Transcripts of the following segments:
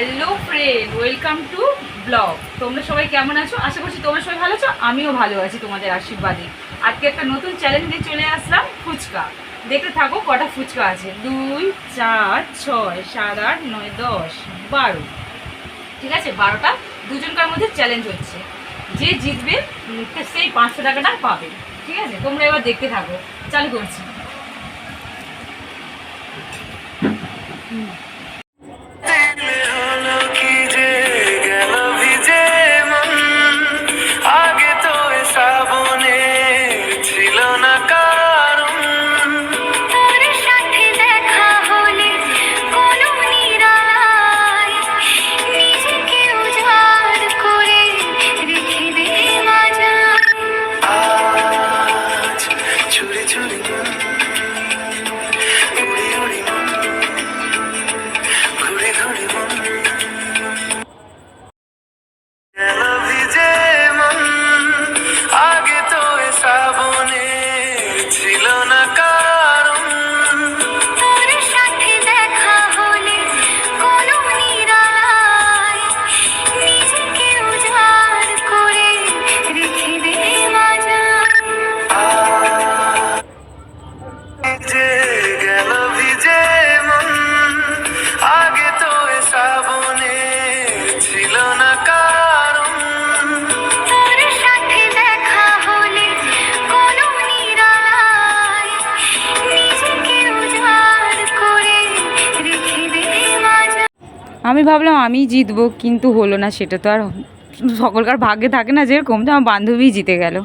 Hello friend welcome to blog তোমরা সবাই কেমন আছো? আশা করছি তোমরা সবাই ভালো আছো। আমিও ভালো আছি তোমাদের আশীর্বাদে। আজকে একটা নতুন চ্যালেঞ্জ নিয়ে চলে আসলাম, ফুচকা। দেখতে থাকো, কটা ফুচকা আছে। দুই, চার, ছয়, সাত, আট, নয়, দশ, বারো। ঠিক আছে? বারোটা। দুজনকার মধ্যে চ্যালেঞ্জ হচ্ছে। যে জিতবে সেই পাঁচশো টাকাটা পাবে। ঠিক আছে? তোমরা এবার দেখতে থাকো। চালু করছি। হলো আমি ভাবলাম আমি জিতবো, কিন্তু হলো না, সেটা তো আর সকলকার ভাগ্যে থাকে না যেরকম, তো আমার বান্ধবী জিতে গেল।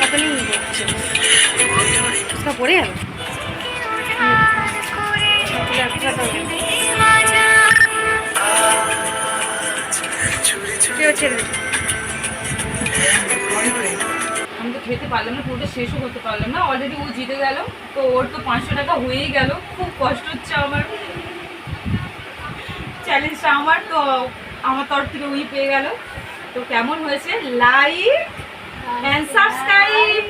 মতনই পড়ে গেল চুরি চুরি আমি তো খেতে পারলাম না, পুরোটা শেষও করতে পারলাম না। অলরেডি ও জিতে গেল, তো ওর তো পাঁচশো টাকা হয়েই গেল। খুব কষ্ট হচ্ছে আমার। চ্যালেঞ্জটা আমার, তো আমার তরফ থেকে উই পেয়ে গেল। তো কেমন হয়েছে? Like and subscribe